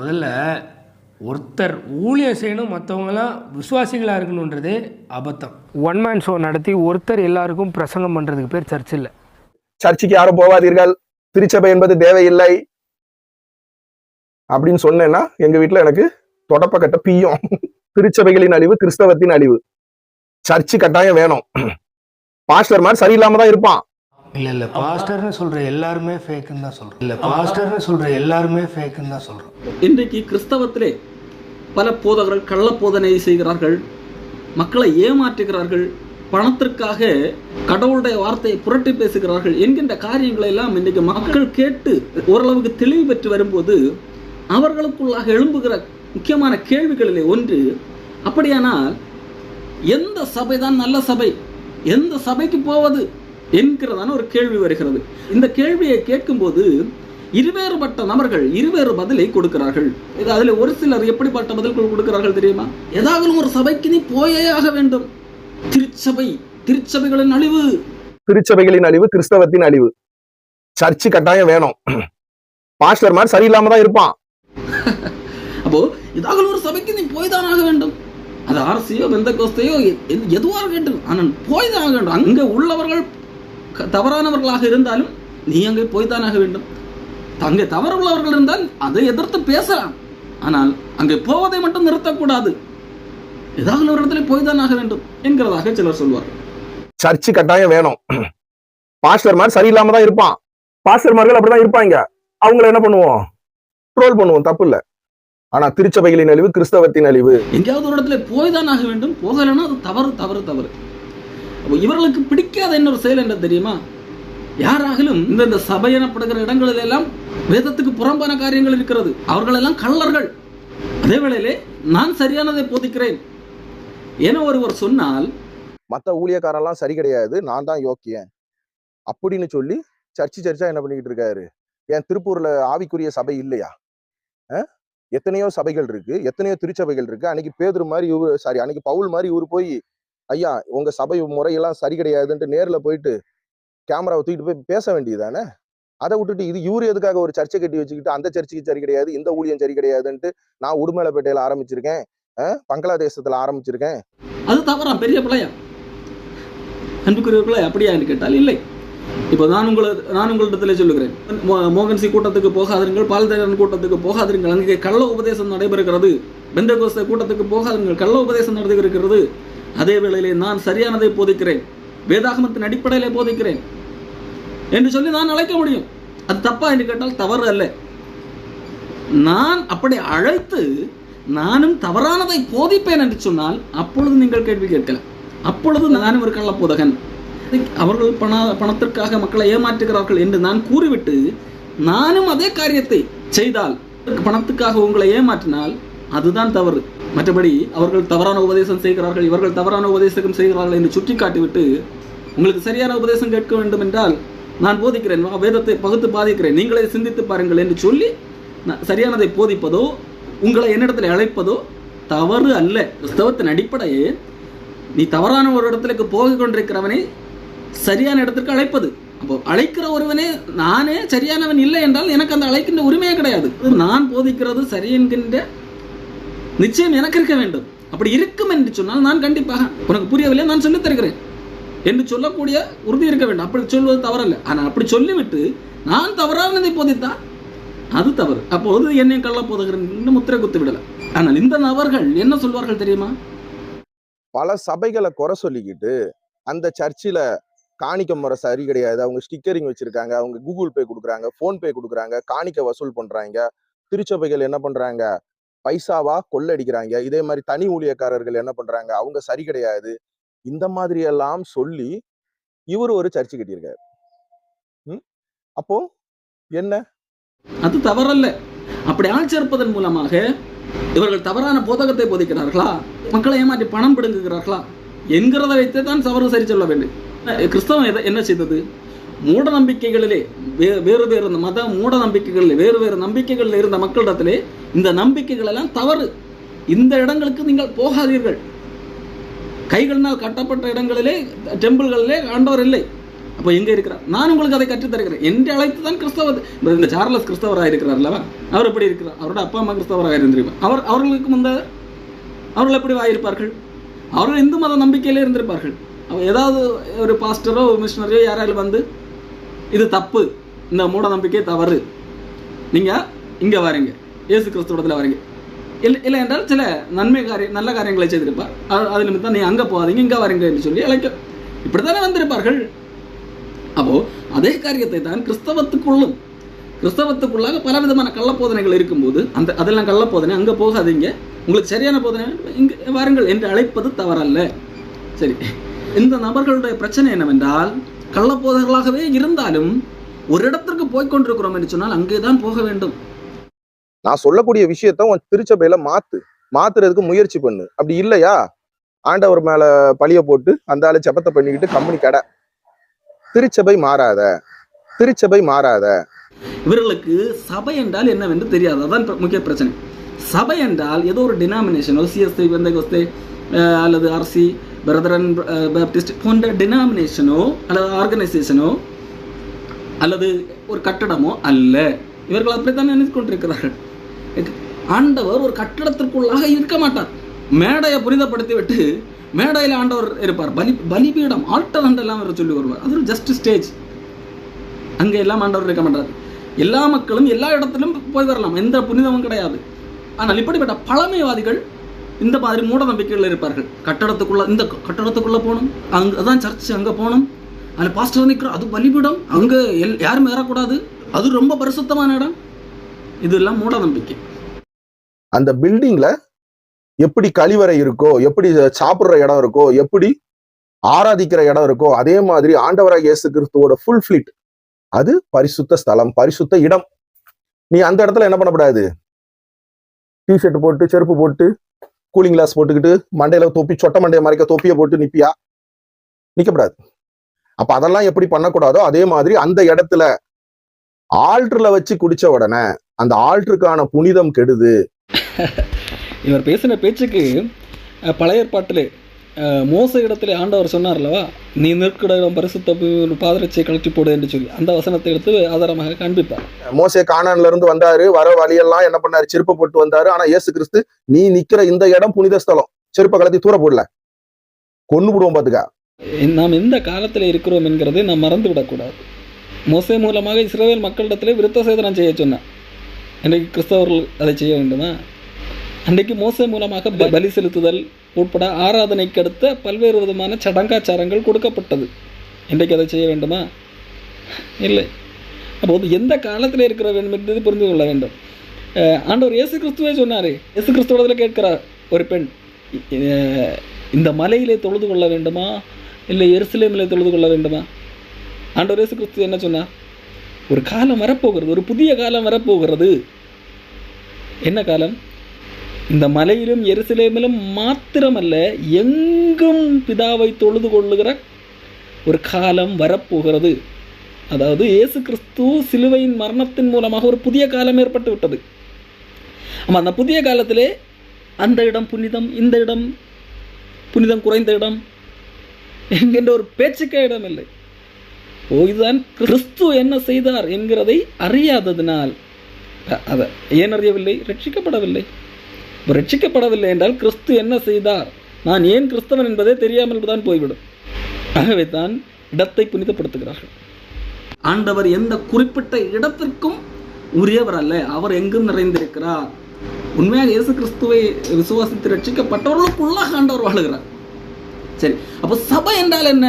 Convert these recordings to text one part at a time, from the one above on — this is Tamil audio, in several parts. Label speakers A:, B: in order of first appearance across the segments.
A: முதல்ல ஒருத்தர் ஊழியம் செய்யணும் மற்றவங்களாம் விசுவாசிகளாக இருக்கணுன்றதே அபத்தம். ஒன் மேன் ஷோ நடத்தி ஒருத்தர் எல்லாருக்கும் பிரசங்கம் பண்ணுறதுக்கு பேர் சர்ச் இல்லை.
B: சர்ச்சுக்கு யாரும் போவாதீர்கள் திருச்சபை என்பது தேவையில்லை. அப்படின்னு சொன்னேன்னா எங்க வீட்டுல எனக்கு தொடப்ப கட்ட பீயும் திருச்சபைகளின் அழிவு கிறிஸ்தவத்தின் அழிவு. சர்ச்சு கட்டாயம் வேணும். பாஸ்டர் மாதிரி சரியில்லாம தான் இருப்பான்.
A: இல்லை இல்லை பாஸ்டர்னு சொல்கிற எல்லாருமே ஃபேக்குன்னு தான் சொல்கிறோம் இல்லை பாஸ்டர்னு சொல்கிற எல்லாருமே ஃபேக்குன்னு தான் சொல்கிறோம்
C: இன்றைக்கு கிறிஸ்தவத்திலே பல போதகர்கள் கள்ள போதனை செய்கிறார்கள் மக்களை ஏமாற்றுகிறார்கள் பணத்திற்காக கடவுளுடைய வார்த்தையை புரட்டி பேசுகிறார்கள் என்கின்ற காரியங்களை எல்லாம் இன்றைக்கு மக்கள் கேட்டு ஓரளவுக்கு தெளிவு பெற்று வரும்போது அவர்களுக்குள்ளாக எழும்புகிற முக்கியமான கேள்விகளிலே ஒன்று அப்படியானால் எந்த சபைதான் நல்ல சபை? எந்த சபைக்கு போவது? என்கிறதான ஒரு கேள்வி வருகிறது. இந்த கேள்வியை கேட்கும்போது இருவேறுபட்ட நபர்கள் இருவேறு பதிலை கொடுக்கிறார்கள். இது அதில் ஒரு சிலர் எப்படிப்பட்ட பதில்கள் கொடுக்கிறார்கள் தெரியுமா? ஏதாவது ஒரு சபைக்கு நீ போயே ஆக வேண்டும். திருச்சபை திருச்சபைகளின் அழிவு.
B: திருச்சபைகளின் அழிவு கிறிஸ்தவத்தின் அழிவு. சர்ச்சு கட்டாயம் வேணும். பாஸ்டர் மாதிரி சரியில்லாம தான் இருப்பான்.
C: அப்போ ஏதாவது ஒரு சபைக்கு நீ போய் தான் ஆக வேண்டும். அது அரசியோ வெந்த கோஸ்தையோ எதுவாக வேண்டும் ஆனால் போய் தான் ஆக வேண்டும். அங்கே உள்ளவர்கள் தவறானவர்களாக இருந்தாலும் நீ அங்கே போய் தான் ஆக வேண்டும். அங்கே தவறு உள்ளவர்கள் இருந்தால் அதை எதிர்த்து பேசலாம். ஆனால் அங்கே போவதை மட்டும் நிறுத்தக்கூடாது. ஏதாவது ஒரு இடத்துல போய் தான் ஆக வேண்டும் என்கிறதாக சிலர் சொல்வார்கள்.
B: சர்ச்சு கட்டாயம் வேணும். பாஸ்டர் மாதிரி சரியில்லாம தான் இருப்பான். பாஸ்டர்மார்கள் அப்படிதான் இருப்பாங்க. அவங்கள என்ன பண்ணுவோம்? ட்ரோல் பண்ணுவோம் தப்பு இல்ல. ஆனா திருச்சபைகளின் அழிவு கிறிஸ்தவத்தின் அழிவு.
C: எங்கேயாவது ஒரு இடத்துல போய் தான் ஆக வேண்டும். போகலைன்னா அது தவறு தவறு தவறு. இவர்களுக்கு பிடிக்காத இன்னொரு செயல் என்ன தெரியுமா? யாராகிலும் இந்த இந்த சபை எனப்படுகிற இடங்களில் எல்லாம் வேதத்துக்கு புறம்பான காரியங்கள் இருக்கிறது. அவர்களெல்லாம் கள்ளர்கள். அதே வேளையிலே நான் சரியானதை போதிக்கிறேன். என ஒருவர் சொன்னால்
B: மற்ற ஊழியக்காரெல்லாம் சரி கிடையாது நான் தான் யோக்கியன். அப்படின்னு சொல்லி சர்ச்சு சர்ச்சா என்ன பண்ணிக்கிட்டு இருக்காரு? ஏன் திருப்பூர்ல ஆவிக்குரிய சபை இல்லையா? எத்தனையோ சபைகள் இருக்கு எத்தனையோ திருச்சபைகள் இருக்கு. அன்னைக்கு பேதர் மாதிரி இவரு சாரி அன்னைக்கு பவுல் மாதிரி இவர் போய் ஐயா உங்க சபை முறையெல்லாம் சரி கிடையாதுன்ட்டு நேர்ல போயிட்டு கேமராவை தூக்கிட்டு போய் பேச வேண்டியதானே? அதை விட்டுட்டு இது இவரு எதுக்காக ஒரு சர்ச்சை கட்டி வச்சுக்கிட்டு அந்த சர்ச்சுக்கு சரி கிடையாது இந்த ஊழியம் சரி கிடையாதுன்ட்டு நான் உடுமலைப்பேட்டையில ஆரம்பிச்சிருக்கேன். பங்களாதேசத்துல ஆரம்பிச்சிருக்கேன்.
C: அது தவறா பெரிய பிள்ளையா? அன்புக்குரியவர்களே அப்படியா கேட்டால் இல்லை. இப்போ நான் உங்களை நான் உங்களிடத்துல சொல்லுகிறேன். மோகன்சி கூட்டத்துக்கு போகாதீர்கள் பால்தேரன் கூட்டத்துக்கு போகாதீர்கள் அங்கே கள்ள உபதேசம் நடைபெறுகிறது. பெந்தகோஸ்த கூட்டத்துக்கு போகாதீர்கள் கள்ள உபதேசம் நடைபெறுகிறது. அதே வேளையிலே நான் சரியானதை போதிக்கிறேன். வேதாகமத்தின் அடிப்படையிலே போதிக்கிறேன். என்று சொல்லி நான் அழைக்க முடியும். அது தப்பா என்று கேட்டால் தவறு அல்ல. நான் அப்படி அழைத்து நானும் தவறானதை போதிப்பேன் என்று சொன்னால் அப்பொழுது நீங்கள் கேள்வி கேட்கலாம். அப்பொழுது நானும் ஒரு கள்ள போதகன் அவர்கள் பண பணத்திற்காக மக்களை ஏமாற்றுகிறார்கள் என்று நான் கூறிவிட்டு நானும் அதே காரியத்தை செய்தால் பணத்துக்காக உங்களை ஏமாற்றினால் அதுதான் தவறு. மற்றபடி அவர்கள் தவறான உபதேசம் செய்கிறார்கள் இவர்கள் தவறான உபதேசம் செய்கிறார்கள் என்று சுட்டி காட்டிவிட்டு உங்களுக்கு சரியான உபதேசம் கேட்க வேண்டும் என்றால் நான் போதிக்கிறேன் வா, வேதத்தை பகுத்து பாதிக்கிறேன். நீங்களே சிந்தித்து பாருங்கள் என்று சொல்லி நான் சரியானதை போதிப்பதோ உங்களை என்னிடத்தில் அழைப்பதோ தவறு அல்ல. கிறிஸ்தவத்தின் அடிப்படையே நீ தவறான ஒரு இடத்துக்கு போக கொண்டிருக்கிறவனை சரியான இடத்திற்கு அழைப்பது. அப்போ அழைக்கிற ஒருவனே நானே சரியானவன் இல்லை என்றால் எனக்கு அந்த அழைக்கின்ற உரிமையே கிடையாது. நான் போதிக்கிறது சரி என்கின்ற நிச்சயம் எனக்கு இருக்க வேண்டும். அப்படி இருக்கும் என்று சொன்னால் நான் கண்டிப்பாக உனக்கு புரியவில்லை நான் சொல்லித் தருகிறேன். என்று சொல்லக்கூடிய உறுதி இருக்க வேண்டும். அப்படி சொல்வது தவறல்ல. ஆனால் அப்படி சொல்லிவிட்டு நான் தவறானதை போதித்தால் அது தவறு. அப்போது என்னை கள்ள போதுகிறேன் முத்திரை குத்து விடல. ஆனால் இந்த நபர்கள் என்ன சொல்வார்கள் தெரியுமா?
B: பல சபைகளை குறை சொல்லிக்கிட்டு அந்த சர்ச்சில் காணிக்க முறை சரி கிடையாது. அவங்க ஸ்டிக்கரிங் வச்சிருக்காங்க. அவங்க கூகுள் பே கொடுக்குறாங்க ஃபோன்பே கொடுக்குறாங்க காணிக்க வசூல் பண்றாங்க. திருச்சபைகள் என்ன பண்றாங்க? பைசாவா கொள்ளடிக்கிறாங்க. இதே மாதிரி தனி ஊழியக்காரர்கள் என்ன பண்றாங்க? அவங்க சரி கிடையாது. இந்த மாதிரி எல்லாம் சொல்லி இவர் ஒரு சர்ச்சு கட்டியிருக்காரு. அப்போ என்ன?
C: அது தவறல்ல. அப்படி ஆட்சேர்ப்பதன் மூலமாக இவர்கள் தவறான போதகத்தை போதிக்கிறார்களா? மக்களை ஏமாற்றி பணம் பிடுங்குகிறார்களா? என்கிறத வைத்தே தான் தவறு சரி சொல்ல வேண்டும். கிறிஸ்தவம் என்ன செய்தது? மூட நம்பிக்கைகளிலே வே- வேறு வேறு மத மூட நம்பிக்கைகளில் வேறு வேறு நம்பிக்கைகளில் இருந்த மக்களிடத்திலே இந்த நம்பிக்கைகள் எல்லாம் தவறு. இந்த இடங்களுக்கு நீங்கள் போகாதீர்கள். கைகளினால் கட்டப்பட்ட இடங்களிலே டெம்பிள்களிலே ஆண்டவர் இல்லை. அப்போ எங்கே இருக்கிறார்? நான் உங்களுக்கு அதை கற்றுத் தருகிறேன் என்று அழைத்து தான் கிறிஸ்தவ இந்த சார்லஸ் கிறிஸ்தவராக இருக்கிறார் அல்லவா? அவர் எப்படி இருக்கிறார்? அவரோட அப்பா அம்மா கிறிஸ்தவராக இருந்திருப்பார் அவர் அவர்களுக்கு முந்த அவர்கள் எப்படி ஆயிருப்பார்கள் அவர்கள் இந்து மத நம்பிக்கையிலே இருந்திருப்பார்கள். அவர் ஏதாவது ஒரு பாஸ்டரோ மிஷினரியோ யாராலும் வந்து இது தப்பு. இந்த மூட நம்பிக்கை தவறு. நீங்க இங்க வரீங்க. இயேசு கிறிஸ்துவத்தில் வரீங்க. இல்லை இல்லை என்றால் சில நன்மை காரியம் நல்ல காரியங்களை செய்திருப்பார். அது- அது நிமித்தம் நீ அங்கே போகாதீங்க இங்கே வரீங்க என்று சொல்லி அழைக்க இப்படித்தானே வந்திருப்பார்கள்? அப்போ அதே காரியத்தை தான் கிறிஸ்தவத்துக்குள்ளும் கிறிஸ்தவத்துக்குள்ளாக பல விதமான கள்ளப்போதனைகள் இருக்கும்போது அந்த அதெல்லாம் கள்ளப்போதனை அங்கே போகாதீங்க. உங்களுக்கு சரியான போதனை இங்கே வாருங்கள் என்று அழைப்பது தவறல்ல. சரி. இந்த நபர்களுடைய பிரச்சனை என்னவென்றால் கள்ளப்போதர்களாகவே இருந்தாலும் ஒரு இடத்திற்கு போய்க் கொண்டிருக்கிறோம் என்று சொன்னால் அங்கேதான் போக வேண்டும்.
B: நான் சொல்லக்கூடிய விஷயத்த உன் திருச்சபையில மாத்து. மாத்துறதுக்கு முயற்சி பண்ணு. அப்படி இல்லையா? ஆண்டவர் மேல பழிய போட்டு அந்த ஆளு ஜெபத்தை பண்ணிக்கிட்டு கம்பெனி கடை. திருச்சபை மாறாத. திருச்சபை மாறாத.
C: இவர்களுக்கு சபை என்றால் என்னவென்று தெரியாது. அதான் முக்கிய பிரச்சனை. சபை என்றால் ஏதோ ஒரு டினாமினேஷனோ சிஎஸ்ஐ வெந்தகோஸ்தே அல்லது ஆர்சி பிரதரன் பேப்டிஸ்ட் போன்ற டினாமினேஷனோ அல்லது ஆர்கனைசேஷனோ அல்லது ஒரு கட்டடமோ அல்ல. இவர்கள் அப்படித்தான் நினைத்து கொண்டிருக்கிறார்கள். ஆண்டவர் ஒரு கட்டடத்திற்குள்ளாக இருக்க மாட்டார். மேடையை புனிதப்படுத்தி விட்டு மேடையில் ஆண்டவர் இருப்பார். பலி பலிபீடம் ஆல்டர் எல்லாம் அவர் சொல்லி வருவார். அது ஒரு ஜஸ்ட் ஸ்டேஜ் அங்கே எல்லாம் ஆண்டவர் இருக்க மாட்டார். எல்லா மக்களும் எல்லா இடத்திலும் போய் வரலாம். எந்த புனிதமும் கிடையாது. ஆனால் இப்படிப்பட்ட பழமைவாதிகள் இந்த மாதிரி மூட நம்பிக்கைகள் இருப்பார்கள். கட்டடத்துக்குள்ள இந்த கட்டடத்துக்குள்ள போகணும். அங்க அதான் சர்ச் அங்க போகணும். அதில் பாஸ்டர் நிற்கிறோம் அது பலிபீடம். அங்க எல் யாரும் ஏறக்கூடாது. அது ரொம்ப பரிசுத்தமான இடம். இதெல்லாம் மூட நம்பிக்கை.
B: அந்த பில்டிங்ல எப்படி கழிவறை இருக்கோ எப்படி சாப்பிடுற இடம் இருக்கோ எப்படி ஆராதிக்கிற இடம் இருக்கோ அதே மாதிரி ஆண்டவராக இயேசு கிறிஸ்துவோட ஃபுல் ஃபிளிட் அது பரிசுத்த ஸ்தலம் பரிசுத்த இடம். நீ அந்த இடத்துல என்ன பண்ணக்கூடாது? டிஷர்ட் போட்டு செருப்பு போட்டு கூலிங் கிளாஸ் போட்டுக்கிட்டு மண்டையில தொப்பி சொட்ட மண்டையை மறைக்க தொப்பியை போட்டு நிப்பியா? நிக்கப்படாது. அப்ப அதெல்லாம் எப்படி பண்ணக்கூடாதோ அதே மாதிரி அந்த இடத்துல ஆல்ட்ருல வச்சு குடிச்ச உடனே அந்த ஆல்ட்ருக்கான புனிதம் கெடுது.
C: இவர் பேசின பேச்சுக்கு பழைய ஏற்பாட்டிலே மோச இடத்துல ஆண்டவர் சொன்னார் அல்லவா நீ நிற்கிற இடம் பரிசுத்த பாதரட்சியை கழட்டி போடு என்று சொல்லி. அந்த வசனத்தை எடுத்து ஆதாரமாக காண்பிப்பார்.
B: மோசே கானான்ல இருந்து வந்தாரு வர வழியெல்லாம் என்ன பண்ணாரு? செருப்பை போட்டு வந்தாரு. ஆனா இயேசு கிறிஸ்து நீ நிக்கிற இந்த இடம் புனித ஸ்தலம். செருப்பை கலத்தி தூர போடல. கொன்னு விடுவோம் பாத்துக்க.
C: நாம் எந்த காலத்தில் இருக்கிறோம் என்கிறதை நாம் மறந்து விடக்கூடாது மோசே மூலமாக இஸ்ரவேல் மக்களிடத்திலே விருத்த சேதனம் செய்ய சொன்னார். இன்றைக்கு கிறிஸ்தவர்கள் அதை செய்ய வேண்டுமா? அன்றைக்கு மோசே மூலமாக பலி செலுத்துதல் உட்பட ஆராதனைக்கு அடுத்த பல்வேறு விதமான சடங்காச்சாரங்கள் கொடுக்கப்பட்டது. இன்றைக்கு அதை செய்ய வேண்டுமா? இல்லை. அப்போது எந்த காலத்தில் இருக்கிற வேண்டும் என்பது புரிந்து கொள்ள வேண்டும். ஆண்டவர் இயேசு கிறிஸ்துவே சொன்னார். இயேசு கிறிஸ்துவத்தில் கேட்கிறார் ஒரு பெண் இந்த மலையிலே தொழுது கொள்ள வேண்டுமா? இல்லை எருசலேமிலே தொழுது கொள்ள வேண்டுமா? ஆண்டவர் இயேசு கிறிஸ்து என்ன சொன்னார்? ஒரு காலம் வரப்போகிறது ஒரு புதிய காலம் வரப்போகிறது. என்ன காலம்? இந்த மலையிலும் எருசலேமிலும் மாத்திரமல்ல எங்கும் பிதாவை தொழுது கொள்ளுகிற ஒரு காலம் வரப்போகிறது. அதாவது இயேசு கிறிஸ்து சிலுவையின் மரணத்தின் மூலமாக ஒரு புதிய காலம் ஏற்பட்டு விட்டது. ஆமாம் அந்த புதிய காலத்திலே அந்த இடம் புனிதம் இந்த இடம் புனிதம் குறைந்த இடம் என்கின்ற ஒரு பேச்சுக்கே இடம் இல்லை. ஓ இதுதான் கிறிஸ்து என்ன செய்தார் என்கிறதை அறியாததினால் அதை ஏன் அறியவில்லை? ரட்சிக்கப்படவில்லை. ரட்சிக்கப்படவில்லை என்றால் கிறிஸ்து என்ன செய்தார்? நான் ஏன் கிறிஸ்தவன் என்பதே தெரியாமல் தான் போய்விடும். ஆகவே தான் இடத்தை புனிதப்படுத்துகிறார்கள். ஆண்டவர் எந்த குறிப்பிட்ட இடத்திற்கும் உரியவர் அல்ல. அவர் எங்கும் நிறைந்திருக்கிறார். உண்மையாக இயேசு கிறிஸ்துவை விசுவாசித்து ரட்சிக்கப்பட்டவர்களுக்குள்ளாக ஆண்டவர் வாழுகிறார். சரி அப்போ சபை என்றால் என்ன?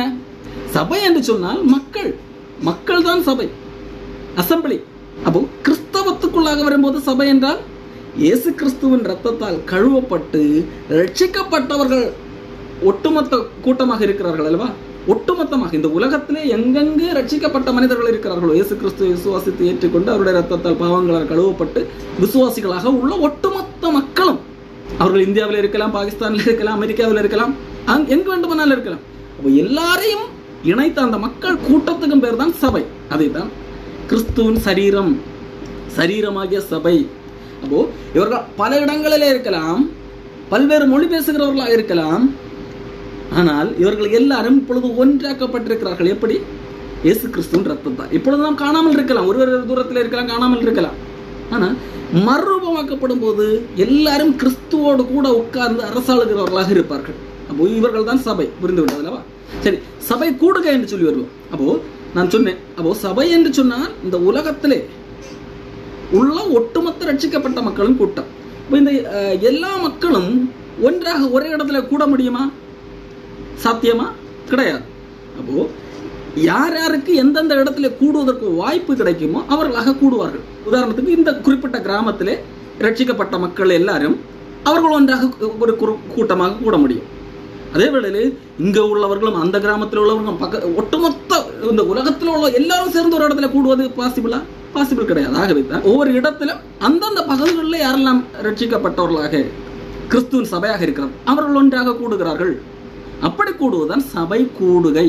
C: சபை என்று சொன்னால் மக்கள். மக்கள் தான் சபை. அசம்பிளி. அப்போ கிறிஸ்தவத்துக்குள்ளாக வரும்போது சபை என்றால் இயேசு கிறிஸ்துவின் ரத்தத்தால் கழுவப்பட்டு ரட்சிக்கப்பட்டவர்கள் ஒட்டுமொத்த கூட்டமாக இருக்கிறார்கள் அல்லவா? ஒட்டுமொத்தமாக. இந்த உலகத்திலே எங்கெங்கே ரட்சிக்கப்பட்ட மனிதர்கள் இருக்கிறார்களோ இயேசு கிறிஸ்துவை விசுவாசித்து ஏற்றுக்கொண்டு அவருடைய ரத்தத்தால் பாவங்களால் கழுவப்பட்டு விசுவாசிகளாக உள்ள ஒட்டுமொத்த மக்களும். அவர்கள் இந்தியாவில் இருக்கலாம் பாகிஸ்தானில் இருக்கலாம் அமெரிக்காவில் இருக்கலாம் அங் எங்கு வேண்டுமானாலும் இருக்கலாம். அப்போ எல்லாரையும் இணைத்த அந்த மக்கள் கூட்டத்துக்கும் பேர் தான் சபை. அதைத்தான் கிறிஸ்துவின் சரீரம் சரீரமாகிய சபை அப்போ இவர்கள் பல இடங்களிலே இருக்கலாம் பல்வேறு மொழி பேசுகிறவர்களாக இருக்கலாம். ஆனால் இவர்கள் எல்லாரும் இப்பொழுது ஒன்றாக்கப்பட்டிருக்கிறார்கள். எப்படி? இயேசு கிறிஸ்துவின் ரத்தம் தான் இப்பொழுது நாம் காணாமல் இருக்கலாம். ஒருவர் தூரத்தில் இருக்கலாம் காணாமல் இருக்கலாம். ஆனால் மறுரூபமாக்கப்படும் போது எல்லாரும் கிறிஸ்துவோடு கூட உட்கார்ந்து அரசாளுகிறவர்களாக இருப்பார்கள். அப்போ இவர்கள் தான் சபை. புரிந்து விட்டதுலவா அல்லவா? சரி சபை கூடுக என்று சொல்லி வருவோம். அப்போ நான் சொன்னேன். அப்போ சபை என்று சொன்னால் இந்த உலகத்திலே உள்ள ஒட்டுமொத்த ரட்சிக்கப்பட்ட மக்களும் கூட்டம். இப்போ இந்த எல்லா மக்களும் ஒன்றாக ஒரே இடத்துல கூட முடியுமா? சாத்தியமா? கிடையாது. அப்போ யார் யாருக்கு எந்தெந்த இடத்துல கூடுவதற்கு வாய்ப்பு கிடைக்குமோ அவர்களாக கூடுவார்கள். உதாரணத்துக்கு இந்த குறிப்பிட்ட கிராமத்திலே ரட்சிக்கப்பட்ட மக்கள் எல்லாரும் அவர்கள் ஒன்றாக ஒரு கூட்டமாக கூட முடியும். அதே வேளையில் இங்கே உள்ளவர்களும் அந்த கிராமத்தில் உள்ளவர்களும் பக்க ஒட்டுமொத்த இந்த உலகத்தில் உள்ள எல்லாரும் சேர்ந்து ஒரு இடத்துல கூடுவது பாசிபிளா பாசிபிள் கிடையாது. ஆகவே தான் ஒவ்வொரு இடத்திலும் அந்தந்த பகுதிகளில் யாரெல்லாம் ரட்சிக்கப்பட்டவர்களாக கிறிஸ்துவின் சபையாக இருக்கிறது அவர்கள் ஒன்றாக கூடுகிறார்கள். அப்படி கூடுவதுதான் சபை கூடுகை.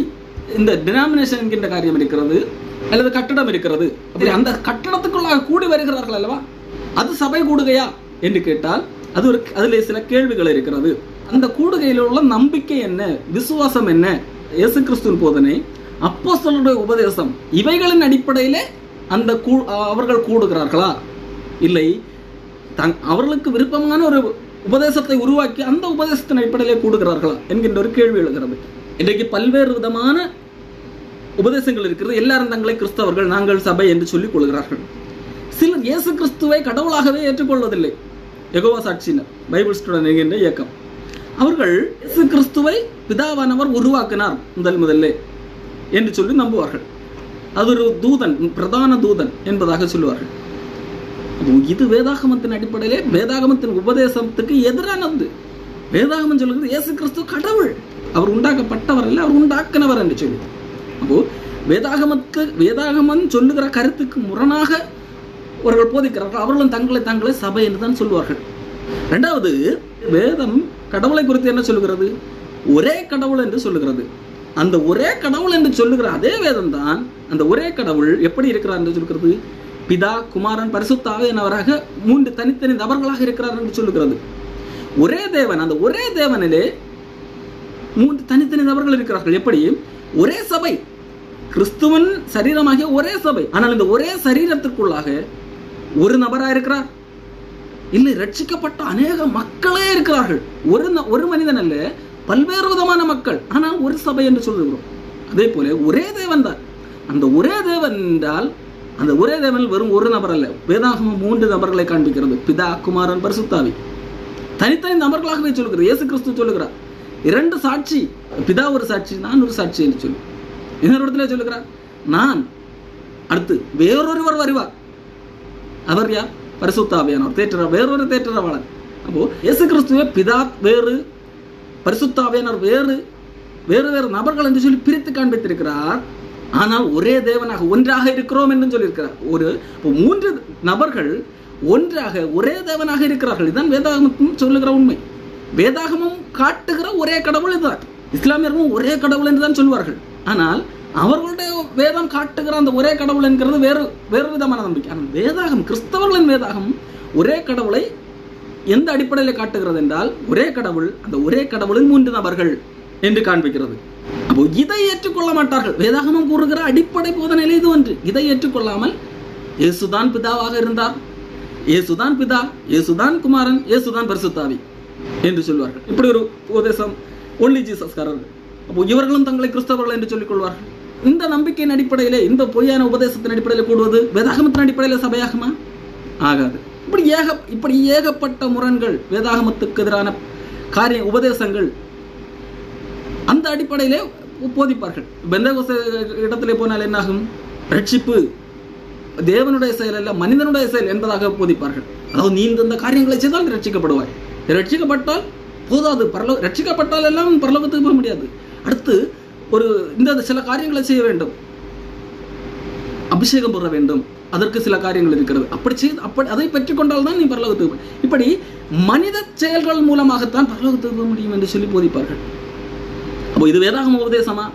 C: இந்த டினாமினேஷன் என்கின்ற காரியம் இருக்கிறது அல்லது கட்டடம் இருக்கிறது. அப்படி அந்த கட்டடத்துக்குள்ளாக கூடி வருகிறார்கள் அல்லவா? அது சபை கூடுகையா என்று கேட்டால் அது ஒரு அதில் சில கேள்விகள் இருக்கிறது. அந்த கூடுகையில் உள்ள நம்பிக்கை என்ன? விசுவாசம் என்ன? இயேசு கிறிஸ்துவின் போதனை அப்போஸ்தலருடைய உபதேசம் இவைகளின் அடிப்படையிலே அந்த கூ அவர்கள் கூடுகிறார்களா? இல்லை. தங் அவர்களுக்கு விருப்பமான ஒரு உபதேசத்தை உருவாக்கி அந்த உபதேசத்தின் அடிப்படையிலே கூடுகிறார்களா என்கின்ற ஒரு கேள்வி எழுகிறது. இன்றைக்கு பல்வேறு விதமான உபதேசங்கள் இருக்கிறது. எல்லாரும் தங்களை கிறிஸ்தவர்கள் நாங்கள் சபை என்று சொல்லிக் கொள்கிறார்கள். சிலர் இயேசு கிறிஸ்துவை கடவுளாகவே ஏற்றுக்கொள்வதில்லை. எகோவா சாட்சியினர் பைபிள் ஸ்டூடெண்ட் என்கின்ற இயக்கம். அவர்கள் இயேசு கிறிஸ்துவை பிதாவானவர் உருவாக்கினார் முதல் முதல்ல என்று சொல்லி நம்புவார்கள். அது ஒரு தூதன் பிரதான தூதன் என்பதாக சொல்லுவார்கள். இது வேதாகமத்தின் அடிப்படையிலே வேதாகமத்தின் உபதேசத்துக்கு எதிரானது. வேதாகமம் சொல்கிறது இயேசு கிறிஸ்து கடவுள். அவர் உண்டாக்கப்பட்டவர் அல்ல அவர் உண்டாக்கினவர் என்று சொல்லி. அப்போ வேதாகமத்துக்கு வேதாகமம் சொல்லுகிற கருத்துக்கு முரணாக அவர்கள் போதிக்கிறார்கள். அவர்களும் தங்களை தங்களை சபை என்று தான் சொல்லுவார்கள் ரெண்டாவது வேதம் கடவுளை குறித்து என்ன சொல்லுகிறது? ஒரே கடவுள் என்று சொல்லுகிறது. அந்த ஒரே கடவுள் என்று சொல்லுகிற அதே வேதம் தான் அந்த ஒரே கடவுள் எப்படி இருக்கிறார் என்று சொல்கிறது பிதா குமாரன் பரிசுத்தாவே என்பவராக மூன்று தனித்தனி நபர்களாக இருக்கிறார் என்று சொல்லுகிறது. ஒரே தேவன் அந்த ஒரே தேவனிலே மூன்று தனித்தனி நபர்கள் இருக்கிறார்கள். எப்படி? ஒரே சபை. கிறிஸ்துவன் சரீரமாகிய ஒரே சபை. ஆனால் இந்த ஒரே சரீரத்திற்குள்ளாக ஒரு நபரா இருக்கிறார். இல்லை ரட்சிக்கப்பட்ட அநேக மக்களே இருக்கிறார்கள். ஒரு ந- ஒரு மனிதன் அல்ல பல்வேறு விதமான மக்கள். ஆனால் ஒரு சபை என்று சொல்லுகிறோம். அதே போல ஒரே தேவன் தான். அந்த ஒரே தேவன் என்றால் அந்த ஒரே தேவன் வெறும் ஒரு நபர் அல்ல. வேதாகமம் மூன்று நபர்களை காண்பிக்கிறது. பிதா குமாரன் பரிசுத்தாவி. தனித்தனி நபர்களாகவே சொல்லுகிறார். இயேசு கிறிஸ்து சொல்லுகிறார். இரண்டு சாட்சி. பிதா ஒரு சாட்சி நான் ஒரு சாட்சி என்று சொல்லி. இன்னொரு இடத்துல சொல்லுகிறார் நான் அடுத்து வேறொருவர் வருவார். அவர் யார்? பரிசுத்தாவியானவர் தேற்றரா வேறொரு தேற்றரவாளன். அப்போ இயேசு கிறிஸ்துவே பிதா வேறு பரிசுத்தாவியானவர் வேறு வேறு வேறு நபர்கள் என்று சொல்லி பிரித்து காண்பித்திருக்கிறார். ஆனால் ஒரே தேவனாக ஒன்றாக இருக்கிறோம் என்று சொல்லியிருக்கிறார். ஒரு இப்போ மூன்று நபர்கள் ஒன்றாக ஒரே தேவனாக இருக்கிறார்கள். இதுதான் வேதாகமத்தும் சொல்லுகிற உண்மை. வேதாகமும் காட்டுகிற ஒரே கடவுள் இதுதான். இஸ்லாமியர்களும் ஒரே கடவுள் என்று தான் சொல்வார்கள். ஆனால் அவர்களுடைய வேதம் காட்டுகிற அந்த ஒரே கடவுள் என்கிறது வேறு வேறு விதமான நம்பிக்கை. ஆனால் வேதாகம் கிறிஸ்தவர்களின் வேதாகம் ஒரே கடவுளை எந்த அடிப்படையில் காட்டுகிறது என்றால் ஒரே கடவுள் அந்த ஒரே கடவுளின் மூன்று நபர்கள் என்று காண்பிக்கிறது. அப்போ இதை ஏற்றுக்கொள்ள மாட்டார்கள். வேதாகமம் கூறுகிற அடிப்படை போதனையில் இது ஒன்று. இதை ஏற்றுக்கொள்ளாமல் இயேசுதான் பிதாவாக இருந்தார். இயேசுதான் பிதா இயேசுதான் குமாரன் இயேசுதான் பரிசுத்தாவி என்று சொல்வார்கள். இப்படி ஒரு உபதேசம் ஒன்லி ஜீசஸ்காரர்கள். அப்போ இவர்களும் தங்களை கிறிஸ்தவர்கள் என்று சொல்லிக் கொள்வார்கள். இந்த நம்பிக்கையின் அடிப்படையிலே இந்த பொய்யான உபதேசத்தின் அடிப்படையில் கூடுவது வேதாகமத்தின் அடிப்படையில் சபையாகுமா? ஆகாது. இப்படி ஏக இப்படி ஏகப்பட்ட முரண்கள் வேதாகமத்துக்கு எதிரான காரிய உபதேசங்கள் அந்த அடிப்படையிலே போதிப்பார்கள். பெந்தகோச இடத்திலே போனால் என்னாகும்? ரட்சிப்பு. தேவனுடைய செயல் அல்ல மனிதனுடைய செயல் என்பதாக போதிப்பார்கள். அதாவது நீ இந்த காரியங்களை செய்தால் ரட்சிக்கப்படுவாய். ரட்சிக்கப்பட்டால் போதாது பரலோ ரட்சிக்கப்பட்டால் எல்லாம் பரலோகத்துக்கு போக முடியாது. அடுத்து ஒரு இந்த சில காரியங்களை செய்ய வேண்டும். அபிஷேகம் பெற வேண்டும். அதற்கு சில காரியங்கள் இருக்கிறது. அப்படி செய்து அப்படி அதை பெற்றுக்கொண்டால் தான் நீ பரலோகத்துக்கு இப்படி மனித செயல்கள் மூலமாகத்தான் பரலோகத்துக்கு போக முடியும் என்று சொல்லி போதிப்பார்கள். அப்போ இது வேதாகம உபதேசமா?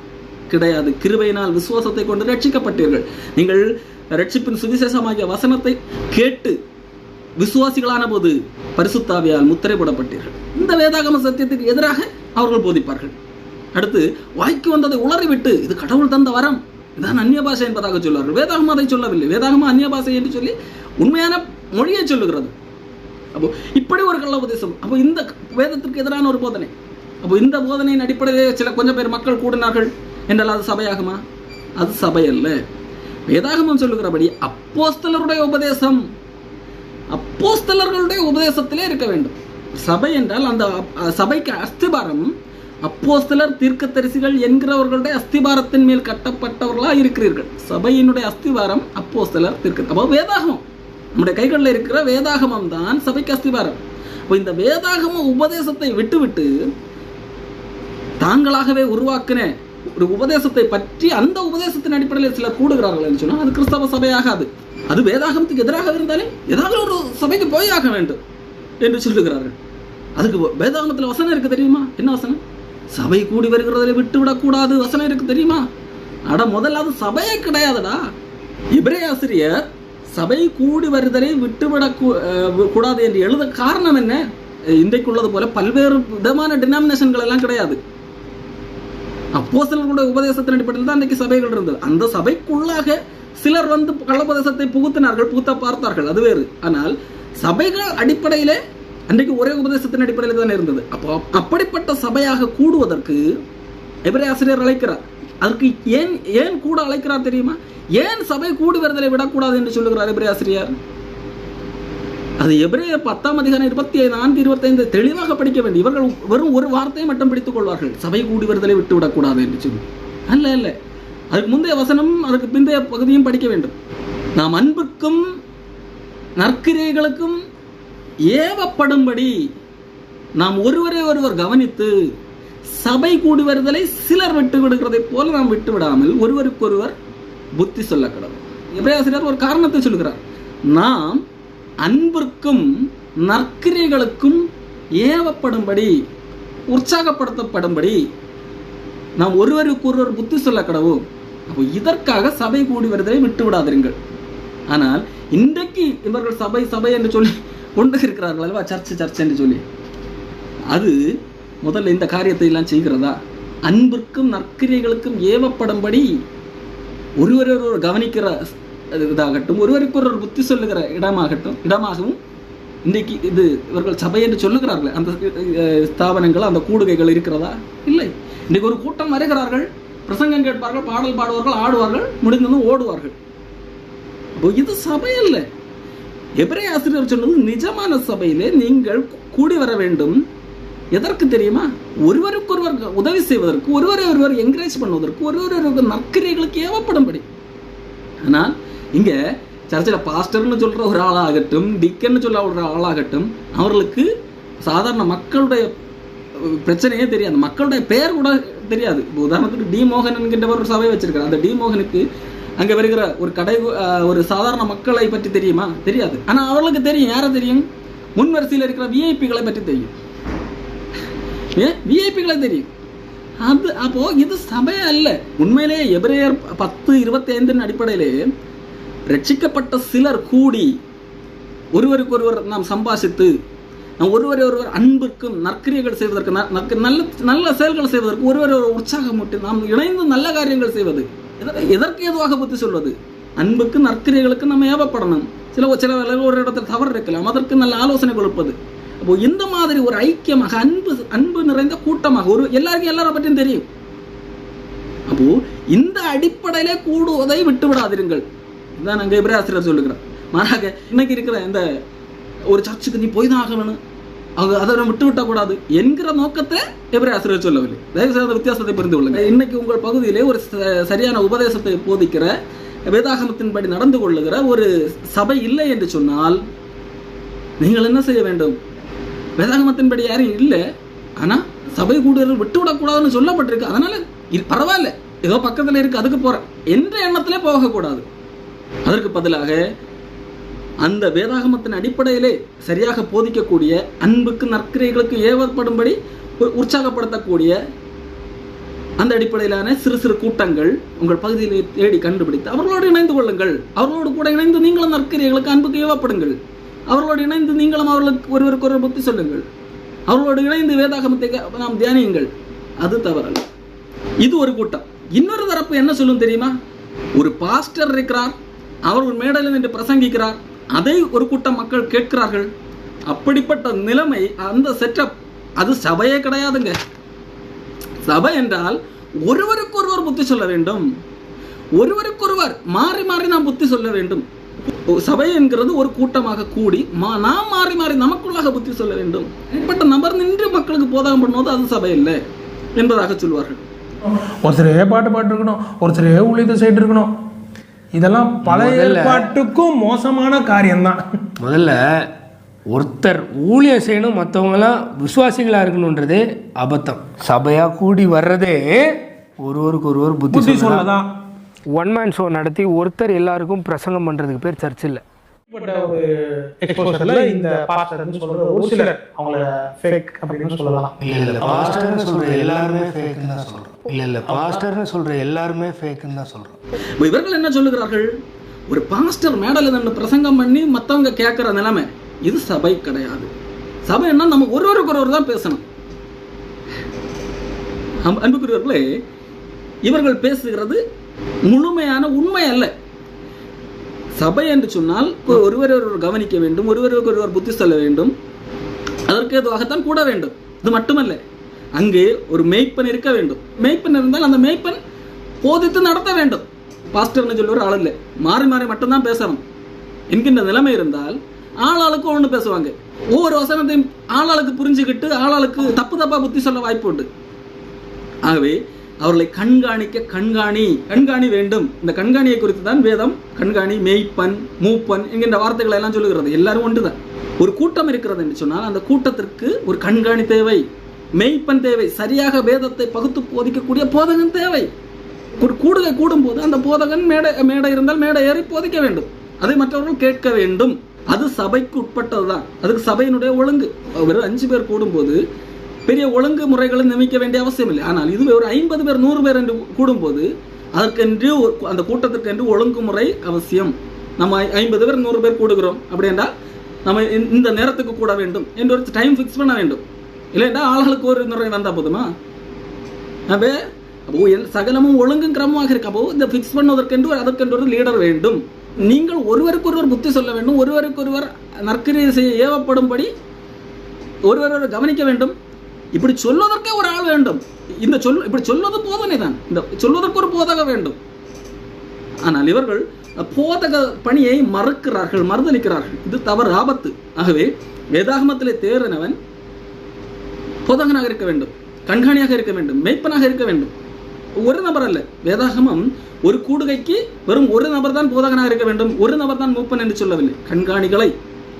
C: கிடையாது. கிருபையினால் விசுவாசத்தை கொண்டு ரட்சிக்கப்பட்டீர்கள். நீங்கள் ரட்சிப்பின் சுவிசேஷமாகிய வசனத்தை கேட்டு விசுவாசிகளான போது பரிசுத்தாவியால் முத்திரை போடப்பட்டீர்கள். இந்த வேதாகம சத்தியத்துக்கு எதிராக அவர்கள் போதிப்பார்கள். அடுத்து வாய்க்கு வந்ததை உளறிவிட்டு இது கடவுள் தந்த வரம். இதான் அந்நிய பாஷை என்பதாக சொல்வார்கள். வேதாகமா அதை சொல்லவில்லை. வேதாகமா அந்நிய பாஷை என்று சொல்லி உண்மையான மொழியை சொல்லுகிறது. அப்போ இப்படி ஒரு கள்ள உபதேசம் அப்போ இந்த வேதத்திற்கு எதிரான ஒரு போதனை. அப்போ இந்த போதனையின் அடிப்படையிலே சில கொஞ்சம் பேர் மக்கள் கூடினார்கள் என்றால் அது சபையாகுமா? அது சபை அல்ல வேதாகமம் சொல்லுகிறபடி அப்போஸ்தலருடைய உபதேசம். அப்போஸ்தலர்களுடைய உபதேசத்திலே இருக்க வேண்டும். சபை என்றால் அந்த சபைக்கு அஸ்திபாரம் அப்போஸ்தலர் தீர்க்கதரிசிகள் என்கிறவர்களுடைய அஸ்திபாரத்தின் மேல் கட்டப்பட்டவர்களா இருக்கிறீர்கள். சபையினுடைய அஸ்திபாரம் அப்போஸ்தலர் தீர்க்க அப்போ வேதாகமம். நம்முடைய கைகளில் இருக்கிற வேதாகமம் தான் சபைக்கு அஸ்திபாரம். இப்போ இந்த வேதாகம உபதேசத்தை விட்டுவிட்டு தாங்களாகவே உருவாக்கின ஒரு உபதேசத்தை பற்றி அந்த உபதேசத்தின் அடிப்படையில் சிலர் கூடுகிறார்கள் என்று சொன்னால் அது கிறிஸ்தவ சபையாகாது. அது வேதாகமத்துக்கு எதிராக இருந்தாலே ஏதாவது ஒரு சபைக்கு போய் ஆக வேண்டும் என்று சொல்லுகிறார்கள். அதுக்கு வேதாகமத்தில் வசனம் இருக்கு தெரியுமா? என்ன வசனம்? சபை கூடி வருகிறதை விட்டு விடக்கூடாது வசனம் இருக்கு தெரியுமா? அட முதல்ல அது சபையே கிடையாதுடா. இப்ரே ஆசிரியர் சபை கூடி வருதலை விட்டுவிடக் கூடாது என்று எழுத காரணம் என்ன? இன்றைக்கு உள்ளது போல பல்வேறு விதமான டினாமினேஷன்கள் எல்லாம் கிடையாது. அப்போ அப்போஸ்தலர்களுடைய உபதேசத்தின் அடிப்படையில் தான் அன்றைக்கு சபைகள் இருந்தது. அந்த சபைக்குள்ளாக சிலர் வந்து கள்ளபதேசத்தை புகுத்தினார்கள் புகுத்த பார்த்தார்கள். அது வேறு. ஆனால் சபைகள் அடிப்படையிலே அன்றைக்கு ஒரே உபதேசத்தின் அடிப்படையில் தான் இருந்தது. அப்போ அப்படிப்பட்ட சபையாக கூடுவதற்கு எவரே ஆசிரியர் அழைக்கிறார். அதற்கு ஏன் ஏன் கூட அழைக்கிறார் தெரியுமா? ஏன் சபை கூடி வருதலை விடக்கூடாது என்று சொல்லுகிறார் எபிரே ஆசிரியர். அது எபிரேயர் பத்தாம் அதிகாரம் இருபத்தி நான்கு இருபத்தைந்து தெளிவாக படிக்க வேண்டும். இவர்கள் வெறும் ஒரு வார்த்தையை மட்டும் பிடித்துக் கொள்வார்கள். சபை கூடி வருதலை விட்டுவிடக்கூடாது என்று சொல்லி. அல்ல அல்ல. அதுக்கு முந்தைய வசனம் அதுக்கு பிந்தைய பகுதியும் படிக்க வேண்டும். நாம் அன்புக்கும் நற்கிரைகளுக்கும் ஏவப்படும்படி நாம் ஒருவரை ஒருவர் கவனித்து சபை கூடி வருதலை சிலர் விட்டு விடுகிறதைப் போல நாம் விட்டு விடாமல் ஒருவருக்கொருவர் புத்தி சொல்ல கடவுள். ஒரு காரணத்தை சொல்கிறார் நாம் அன்பிற்கும் நற்கிரைகளுக்கும் ஏவப்படும்படி உற்சாகப்படுத்தப்படும்படி நாம் ஒருவருக்கு ஒருவர் புத்தி சொல்ல கடவோம் அப்போ இதற்காக சபை கூடி வருதலை விட்டு விடாதீர்கள் ஆனால் இன்றைக்கு இவர்கள் சபை சபை என்று சொல்லி கொண்டு இருக்கிறார்கள் அல்லவா? சர்ச் சர்ச் என்று சொல்லி. அது முதல்ல இந்த காரியத்தை எல்லாம் செய்கிறதா? அன்பிற்கும் நற்கிரைகளுக்கும் ஏவப்படும்படி ஒருவரொரு கவனிக்கிற இதாகட்டும் ஒருவருக்கு புத்தி சொல்லுகிற இடமாகட்டும் இடமாகவும் இன்றைக்கு இது இவர்கள் சபை என்று சொல்லுகிறார்கள் அந்த ஸ்தாபனங்கள் அந்த கூடுகைகள் இருக்கிறதா? இல்லை. இன்றைக்கு ஒரு கூட்டம் வருகிறார்கள் பிரசங்கம் கேட்பார்கள் பாடல் பாடுவார்கள் ஆடுவார்கள் முடிந்ததும் ஓடுவார்கள். அப்போ இது சபை இல்லை எபிரே ஆசிரியர் சொன்னது நிஜமான சபையிலே நீங்கள் கூடி வர வேண்டும். எதற்கு தெரியுமா? ஒருவருக்கொருவர் உதவி செய்வதற்கு ஒருவரை ஒருவர் என்கரேஜ் பண்ணுவதற்கு ஒருவர் ஒருவர் நற்கிரைகளுக்கு ஏவப்படும்படி. ஆனால் இங்க சர்ச்சில் பாஸ்டர்னு சொல்ற ஒரு ஆளாகட்டும் டிக்கன்னு சொல்ல ஒரு ஆளாகட்டும் அவர்களுக்கு சாதாரண மக்களுடைய பிரச்சனையே தெரியாது. மக்களுடைய பெயர் கூட தெரியாது. இப்போ உதாரணத்துக்கு டி மோகன் என்கின்றவர் ஒரு சபை வச்சிருக்காரு அந்த டி மோகனுக்கு அங்க வருகிற ஒரு கடை அஹ், ஒரு சாதாரண மக்களை பற்றி தெரியுமா? தெரியாது. ஆனா அவர்களுக்கு தெரியும். யாரை தெரியும்? முன் வரிசையில் இருக்கிற விஐபிகளை பற்றி தெரியும். ஏன் விஐபிகளை தெரியும். அது அப்போ இது சபை அல்ல. உண்மையிலேயே எபிரேயர் பத்து இருபத்தி ஐந்தின் அடிப்படையிலே ரட்சிக்கப்பட்ட சிலர் கூடி ஒருவருக்கு ஒருவர் நாம் சம்பாஷித்து நாம் ஒருவரை ஒருவர் அன்புக்கும் நற்கிரியைகள் செய்வதற்கு நற்க- நல்ல நல்ல செயல்கள் செய்வதற்கு ஒருவரை ஒரு உற்சாகமூட்டி நாம் இணைந்து நல்ல காரியங்கள் செய்வது எதற்கு- எதற்கு எதுவாக புத்தி சொல்வது? அன்புக்கு நற்கிரியர்களுக்கு நம்ம ஏவப்படணும். சில சில வேளைகளில் ஒரு இடத்துல தவறு இருக்கலாம். அதற்கு நல்ல ஆலோசனை கொடுப்பது. அப்போ இந்த மாதிரி ஒரு ஐக்கியமாக அன்பு அன்பு நிறைந்த கூட்டமாக ஒரு எல்லாருக்கும் எல்லாரை பற்றியும் தெரியும். அப்போ இந்த அடிப்படையிலே கூடுவதை விட்டு விடாதிருங்கள். இதான் அங்கே இப்ராசிரியர் சொல்லுகிறார். மாறாக இன்னைக்கு இருக்கிற இந்த ஒரு சர்ச்சுக்கு நீ போய் தான் ஆக வேணும் அவங்க அதை விட்டு விட்டக்கூடாது என்கிற நோக்கத்தை எபிராசிரியர் சொல்லவில்லை. தயவு செய்து வித்தியாசத்தை புரிந்து கொள்ளுங்க இன்னைக்கு உங்கள் பகுதியிலே ஒரு ச- சரியான உபதேசத்தை போதிக்கிற வேதாகமத்தின்படி நடந்து கொள்ளுகிற ஒரு சபை இல்லை என்று சொன்னால் நீங்கள் என்ன செய்ய வேண்டும்? வேதாகமத்தின்படி யாரும் இல்லை. ஆனால் சபை கூடுதல் விட்டு விடக்கூடாதுன்னு சொல்லப்பட்டிருக்கு. அதனால பரவாயில்ல. ஏதோ பக்கத்தில் இருக்கு அதுக்கு போகிறேன் என்ற எண்ணத்திலே போகக்கூடாது. அதற்கு பதிலாக அந்த வேதாகமத்தின் அடிப்படையிலே சரியாக போதிக்கக்கூடிய அன்புக்கு நற்கிரைகளுக்கு ஏவப்படும்படி உற்சாகப்படுத்தக்கூடிய அந்த அடிப்படையிலான சிறு சிறு கூட்டங்கள் உங்கள் பகுதியில் தேடி கண்டுபிடித்து அவர்களோடு இணைந்து கொள்ளுங்கள். அவர்களோடு கூட இணைந்து நீங்களும் நற்கிரைகளுக்கு அன்புக்கு ஏவப்படுங்கள். அவர்களோடு இணைந்து நீங்களும் அவர்களுக்கு ஒருவருக்கு ஒரு புத்தி சொல்லுங்கள். அவர்களோடு இணைந்து வேதாகமத்தை நாம் தியானியுங்கள். அது தவறல்ல. இது ஒரு கூட்டம். இன்னொரு தரப்பு என்ன சொல்லும் தெரியுமா? ஒரு பாஸ்டர் இருக்கிறார். அவர் ஒரு மேடையில் நின்று பிரசங்கிக்கிறார். அதை ஒரு கூட்டம் மக்கள் கேட்கிறார்கள். அப்படிப்பட்ட நிலைமை அந்த செட்டப் அது சபையே கிடையாதுங்க. சபை என்றால் ஒருவருக்கொருவர் புத்தி சொல்ல வேண்டும். ஒருவருக்கொருவர் மாறி மாறி நாம் புத்தி சொல்ல வேண்டும். சபை என்கிறது ஒரு கூட்டமாக கூடி மா- நாம் மாறி மாறி நமக்குள்ளாக புத்தி சொல்ல வேண்டும். இப்பட்ட நபர் நின்று மக்களுக்கு போதகம் பண்ணுவது அது சபை இல்லை என்பதாக சொல்வார்கள்.
D: ஒருத்தரே பாட்டு பாட்டு இருக்கணும் ஒருத்தரே ஊழியத்தை சைடு இருக்கணும் இதெல்லாம் பழைய ஏற்பாட்டுக்கும் மோசமான காரியம்தான்.
A: முதல்ல ஒருத்தர் ஊழியம் செய்யணும் மற்றவங்களாம் விசுவாசிகளாக இருக்கணுன்றதே அபத்தம். சபையாக கூடி வர்றதே ஒருவருக்கு ஒருவர் புத்தி
D: சொல்லதான்.
A: ஒன் மேன் ஷோ நடத்தி ஒருத்தர் எல்லாருக்கும் பிரசங்கம் பண்ணுறதுக்கு பேர் சர்ச் இல்லை.
D: இந்த பாஸ்டர்னு சொல்ற ஒரு சிலர் அவங்கள ஃபேக் அப்படின்னு சொல்லலாம்.
A: இல்லை இல்லை பாஸ்டர்னு சொல்கிற எல்லாருமே ஃபேக்குன்னு தான் சொல்கிறோம் இல்லை இல்லை பாஸ்டர்னு சொல்கிற எல்லாருமே ஃபேக்குன்னு தான் சொல்கிறோம்
C: இவர்கள் என்ன சொல்லுகிறார்கள்? ஒரு பாஸ்டர் மேடல நின்று பிரசங்கம் பண்ணி மத்தவங்க கேட்கிற நிலைமை. இது சபை கிடையாது. சபைன்னா நம்ம ஒருவருக்கு ஒருவர் தான் பேசணும். அன்பு- அன்புக்குரியவர்களே இவர்கள் பேசுகிறது முழுமையான உண்மை அல்ல. சபை என்று சொன்னால் ஒருவரை ஒருவர் கவனிக்க வேண்டும் ஒருவருக்கு ஒருவர் புத்தி சொல்ல வேண்டும். அதற்கு எதுவாகத்தான் கூட வேண்டும். இது மட்டுமல்ல. அங்கே ஒரு மேய்ப்பன் இருக்க வேண்டும். மெய்ப்பன் இருந்தால் அந்த மேய்ப்பன் போதித்து நடத்த வேண்டும். பாஸ்டர்னு சொல்லுவார் ஆள் இல்லை. மாறி மாறி மட்டும்தான் பேசணும். என்கின்ற நிலைமை இருந்தால் ஆளாளுக்கு ஒன்று பேசுவாங்க. ஒவ்வொரு வசனத்தையும் ஆளாளுக்கு புரிஞ்சுக்கிட்டு ஆளாளுக்கு தப்பு தப்பா புத்தி சொல்ல வாய்ப்பு உண்டு. ஆகவே அவர்களை கண்காணிக்க கண்காணி கண்காணி வேண்டும். இந்த கண்காணியை குறித்து தான் வேதம் கண்காணி மெய்ப்பன் மூப்பன் என்கின்ற வார்த்தைகளை எல்லாம் சொல்லுகிறது. எல்லாரும் ஒன்றுதான். ஒரு கூட்டம் இருக்கிறது என்று சொன்னால் அந்த கூட்டத்திற்கு ஒரு கண்காணி தேவை. மெய்ப்பன் தேவை. சரியாக வேதத்தை பகுத்து போதிக்கக்கூடிய போதகன் தேவை. ஒரு கூடுகை கூடும்போது அந்த போதகன் மேடை மேடை இருந்தால் மேடை ஏறி போதிக்க வேண்டும். அதை மற்றவர்கள் கேட்க வேண்டும். அது சபைக்கு உட்பட்டதுதான். அதுக்கு சபையினுடைய ஒழுங்கு. வெறும் அஞ்சு பேர் கூடும்போது பெரிய ஒழுங்கு முறைகளை நியமிக்க வேண்டிய அவசியம் இல்லை. ஆனால் இதுவே ஒரு ஐம்பது பேர் நூறு பேர் என்று கூடும்போது அதற்கென்று ஒரு- அந்த கூட்டத்திற்கென்று ஒழுங்குமுறை அவசியம். நம்ம ஐ- ஐம்பது பேர் நூறு பேர் கூடுகிறோம். அப்படி என்றால் நம்ம இந்த நேரத்துக்கு கூட வேண்டும். என்று ஒரு டைம் ஃபிக்ஸ் பண்ண வேண்டும். இல்லைன்னா ஆளுகளுக்கு ஒரு முறை வந்தால் போதுமா? அப்போ அப்போ எல்- சகலமும் ஒழுங்கும் கிரமமாக இருக்கப்போ இந்த ஃபிக்ஸ் பண்ணுவதற்கென்று ஒரு- அதற்கென்று ஒரு லீடர் வேண்டும். நீங்கள் ஒருவருக்கொருவர் புத்தி சொல்ல வேண்டும். ஒருவருக்கொருவர் நற்கரிய செய்ய ஏவப்படும்படி ஒருவர் கவனிக்க வேண்டும். இப்படி சொல்வதற்கே ஒரு ஆள் வேண்டும். இந்த சொல் இப்படி சொல்வது போதனை தான். இந்த சொல்வதற்கு ஒரு போதக வேண்டும். ஆனால் இவர்கள் போதக பணியை மறுக்கிறார்கள் மறுதளிக்கிறார்கள். இது தவறு ஆபத்து. ஆகவே வேதாகமத்திலே தேறினவன் போதகனாக இருக்க வேண்டும் கண்காணியாக இருக்க வேண்டும் மெய்ப்பனாக இருக்க வேண்டும். ஒரு நபர் அல்ல. வேதாகமம் ஒரு கூடுகைக்கு வெறும் ஒரு நபர் தான் போதகனாக இருக்க வேண்டும் ஒரு நபர் தான் மூப்பன் என்று சொல்லவில்லை. கண்காணிகளை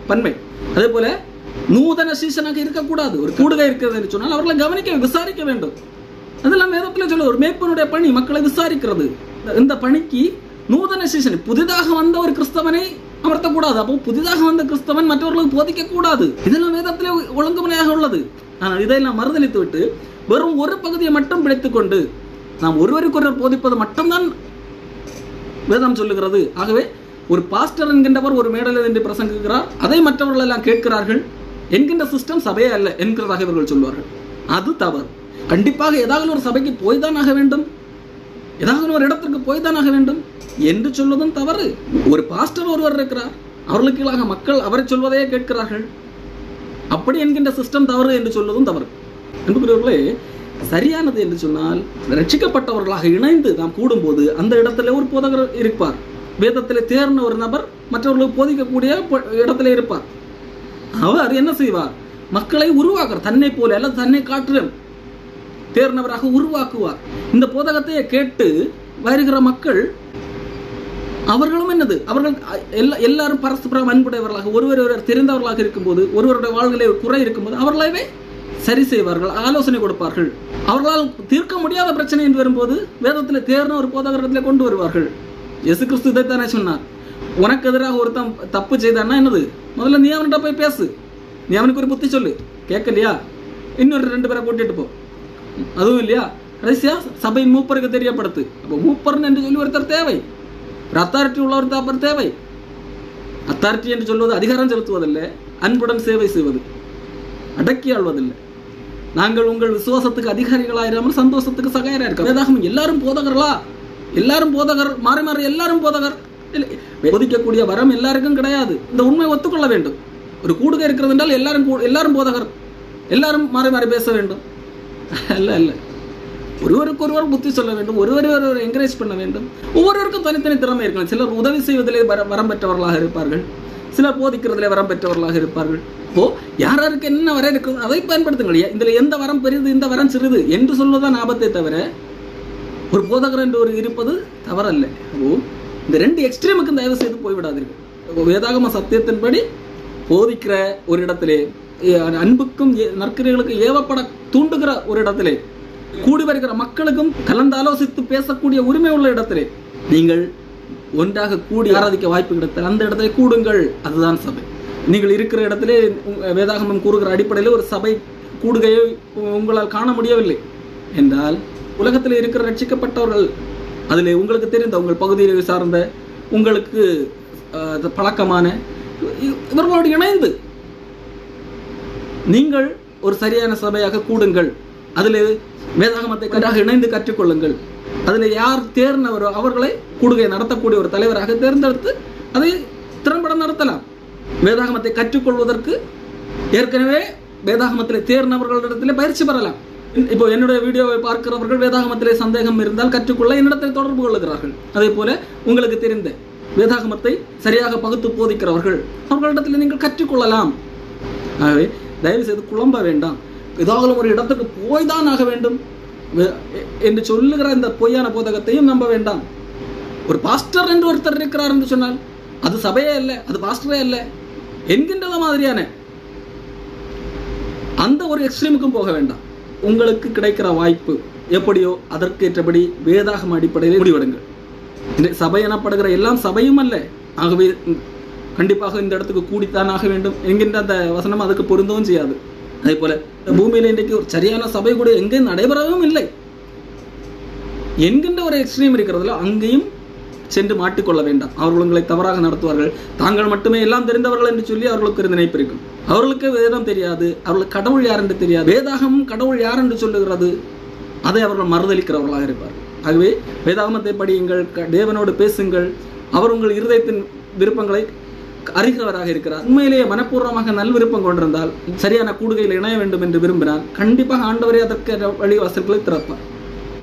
C: பன்மை. அதே போல நூதன சீசனாக இருக்கக்கூடாது. ஒரு கூடுகை இருக்கிறது என்று சொன்னால் அவர்களை கவனிக்க விசாரிக்க வேண்டும். அதெல்லாம் வேதத்தில் சொல்ல ஒரு மேய்ப்பனுடைய பணி மக்களை விசாரிக்கிறது. இந்த பணிக்கு நூதன சீசன் புதிதாக வந்த ஒரு கிறிஸ்தவனை அமர்த்தக்கூடாது அப்போ புதிதாக வந்த கிறிஸ்தவன் மற்றவர்களுக்கு போதிக்க கூடாது இதெல்லாம் வேதத்திலே ஒழுங்குமுறையாக உள்ளது ஆனால் இதையெல்லாம் மறுதளித்து விட்டு வெறும் ஒரு பகுதியை மட்டும் பிடித்துக் கொண்டு நாம் ஒருவருக்கொருவர் போதிப்பது மட்டும்தான் வேதம் சொல்லுகிறது ஆகவே ஒரு பாஸ்டர் என்கின்றவர் ஒரு மேடல் நின்று பிரசங்கிக்கிறார் அதை மற்றவர்கள் எல்லாம் கேட்கிறார்கள் என்கின்ற சிஸ்டம் சபையே அல்ல என்கிறதாக இவர்கள் சொல்வார்கள் அது தவறு கண்டிப்பாக ஏதாவது ஒரு சபைக்கு போய் தான் ஆக வேண்டும் ஏதாவது ஒரு இடத்திற்கு போய் தான் ஆக வேண்டும்? என்று சொல்வதும் தவறு. ஒரு பாஸ்டர் ஒருவர் இருக்கிறார். அவர்களுக்கு கீழாக மக்கள் அவரை சொல்வதையே கேட்கிறார்கள். அப்படி என்கின்ற சிஸ்டம் தவறு என்று சொல்வதும் தவறு. அன்புக்குரியவர்களே சரியானது என்று சொன்னால் ரட்சிக்கப்பட்டவர்களாக இணைந்து நாம் கூடும்போது அந்த இடத்துல ஒரு போதகர் இருப்பார். வேதத்தில் தேர்ந்த ஒரு நபர் மற்றவர்களுக்கு போதிக்கக்கூடிய இடத்துல இருப்பார். அவர் என்ன செய்வார்? மக்களை உருவாக்குற தன்னை போல அல்லது தன்னை காட்டிலும். தேர்ந்தவராக உருவாக்குவார். இந்த போதகத்தை கேட்டு வருகிற மக்கள் அவர்களும் என்னது? அவர்கள் எல்லா எல்லாரும் பரஸ்பரம் அன்புடையவர்களாக ஒருவர் ஒருவர் தெரிந்தவர்களாக இருக்கும்போது ஒருவருடைய வாழ்விலே குறை இருக்கும்போது அவர்களாவே சரி செய்வார்கள் ஆலோசனை கொடுப்பார்கள். அவர்களால் தீர்க்க முடியாத பிரச்சனை என்று வரும்போது வேதத்தில் தேர்ந்த ஒரு போதகரத்தில் கொண்டு வருவார்கள். எசு கிறிஸ்து இதைத்தானே சொன்னார். உனக்கு எதிராக ஒருத்தன் தப்பு செய்தான்னா என்னது? முதல்ல நீ அவன்கிட்ட போய் பேசு. நீ அவனுக்கு ஒரு புத்தி சொல்லு. கேட்கலையா? இன்னொரு ரெண்டு பேரை கூட்டிட்டு போ. அதுவும் இல்லையா? கடைசியா சபை மூப்பருக்கு தெரியப்படுத்து. அப்போ மூப்பர்னு என்று சொல்லி ஒருத்தர் தேவை. ஒரு அத்தாரிட்டி உள்ளவர் அப்புறம் தேவை. அத்தாரிட்டி என்று சொல்வது அதிகாரம் செலுத்துவதில்லை அன்புடன் சேவை செய்வது. அடக்கி ஆள்வதில்லை. நாங்கள் உங்கள் விசுவாசத்துக்கு அதிகாரிகளாயிராமல் சந்தோஷத்துக்கு சகாயராக இருக்கோம். வேதாகம் எல்லாரும் போதகர்களா? எல்லாரும் போதகர் மாறி மாறி எல்லாரும் போதகர். இல்லை, போதிக்கக்கூடிய வரம் எல்லாருக்கும் கிடையாது. இந்த உண்மை ஒத்துக்கொள்ள வேண்டும். ஒரு கூடுகை இருக்கிறது என்றால் எல்லாரும் எல்லாரும் போதகர். எல்லாரும் மாறி மாறி பேச வேண்டும். அல்ல அல்ல. ஒருவருக்கு ஒருவர் புத்தி சொல்ல வேண்டும் ஒருவரை ஒருவர் என்கரேஜ் பண்ண வேண்டும். ஒவ்வொருவருக்கும் தனித்தனி திறமை இருக்கலாம். சிலர் உதவி செய்வதிலே வர வரம் பெற்றவர்களாக இருப்பார்கள். சிலர் போதிக்கிறதிலே வரம் பெற்றவர்களாக இருப்பார்கள். ஓ யார் யாருக்கு என்ன வர இருக்குது அதை பயன்படுத்துங்கள். இதில் எந்த வரம் பெரியது இந்த வரம் சிறிது என்று சொல்வதுதான் ஆபத்தை தவிர ஒரு போதகர் என்று ஒரு இருப்பது தவறல்ல. ஓ இந்த ரெண்டு எக்ஸ்ட்ரீமுக்கும் தயவு செய்து போய்விடாதீர்கள். வேதாகம சத்தியத்தின்படி போதிக்கிற ஒரு இடத்திலே அன்புக்கும் ஏ- நற்கிரைகளுக்கும் ஏவப்பட தூண்டுகிற ஒரு இடத்திலே கூடி வருகிற மக்களுக்கும் கலந்து ஆலோசித்து பேசக்கூடிய உரிமை உள்ள இடத்திலே நீங்கள் ஒன்றாக கூடி ஆராதிக்க வாய்ப்பு கிடைத்தால் அந்த இடத்துல கூடுங்கள். அதுதான் சபை. நீங்கள் இருக்கிற இடத்திலே வேதாகமம் கூறுகிற அடிப்படையில் ஒரு சபை கூடுகையை உங்களால் காண முடியவில்லை. என்றால் உலகத்தில் இருக்கிற ரட்சிக்கப்பட்டவர்கள் அதில் உங்களுக்கு தெரிந்த உங்கள் பகுதியில் சார்ந்த உங்களுக்கு அது பழக்கமான இ- இவர்களோடு இணைந்து நீங்கள் ஒரு சரியான சபையாக கூடுங்கள். அதில் வேதாகமத்தை கண்டாக இணைந்து கற்றுக்கொள்ளுங்கள். அதில் யார் தேர்ந்தவரோ அவர்களை கூடுகை நடத்தக்கூடிய ஒரு தலைவராக தேர்ந்தெடுத்து அதை திறம்பட நடத்தலாம். வேதாகமத்தை கற்றுக்கொள்வதற்கு ஏற்கனவே வேதாகமத்திலே தேர்ந்தவர்களிடத்தில் பயிற்சி பெறலாம். இப்போ என்னுடைய வீடியோவை பார்க்கிறவர்கள் வேதாகமத்திலே சந்தேகம் இருந்தால் கற்றுக்கொள்ள என்னிடத்தில் தொடர்பு கொள்ளுகிறார்கள். அதே போல உங்களுக்கு தெரிந்த வேதாகமத்தை சரியாக பகுத்து போதிக்கிறவர்கள் அவர்களிடத்தில் நீங்கள் கற்றுக்கொள்ளலாம். ஆகவே தயவு செய்து குழம்ப வேண்டாம். ஏதாவது ஒரு இடத்துக்கு போய் தான் ஆக வேண்டும். என்று சொல்லுகிற இந்த பொய்யான போதகத்தையும் நம்ப வேண்டாம். ஒரு பாஸ்டர் என்று ஒருத்தர் இருக்கிறார் என்று சொன்னால் அது சபையே அல்ல அது பாஸ்டரே அல்ல என்கின்றத மாதிரியான அந்த ஒரு எக்ஸ்ட்ரீமுக்கும் போக வேண்டாம். உங்களுக்கு கிடைக்கிற வாய்ப்பு எப்படியோ அதற்கேற்றபடி வேதாகம் அடிப்படையில் முடிவெடுங்கள். சபை எனப்படுகிற எல்லாம் சபையும் அல்ல. ஆகவே கண்டிப்பாக இந்த இடத்துக்கு கூடித்தான் ஆக வேண்டும் என்கின்ற அந்த வசனம் அதுக்கு பொருந்தவும் செய்யாது. அதே போல இந்த பூமியில இன்றைக்கு ஒரு சரியான சபை கூட எங்கேயும் நடைபெறவும் இல்லை. என்கின்ற ஒரு எக்ஸ்ட்ரீம் இருக்கிறதுல அங்கேயும் சென்று மாட்டிக்கொள்ள வேண்டாம். அவர்கள் உங்களை தவறாக நடத்துவார்கள். தாங்கள் மட்டுமே எல்லாம் தெரிந்தவர்கள் என்று சொல்லி அவர்களுக்கு ஒரு நினைப்பு இருக்கும். அவர்களுக்கு வேதம் தெரியாது. அவர்களுக்கு கடவுள் யார் என்று தெரியாது. வேதாகம் கடவுள் யார் என்று சொல்லுகிறது. அதை அவர்கள் மறுதளிக்கிறவர்களாக இருப்பார். ஆகவே வேதாகமத்தை படியுங்கள் க- தேவனோடு பேசுங்கள். அவர் உங்கள் இருதயத்தின் விருப்பங்களை அறிகிறவராக இருக்கிறார். உண்மையிலேயே மனப்பூர்வமாக நல் விருப்பம் கொண்டிருந்தால் சரியான கூடுகையில் இணைய வேண்டும் என்று விரும்பினால் கண்டிப்பாக ஆண்டவரே அதற்கு வழி வாசல்களை திறப்பார்.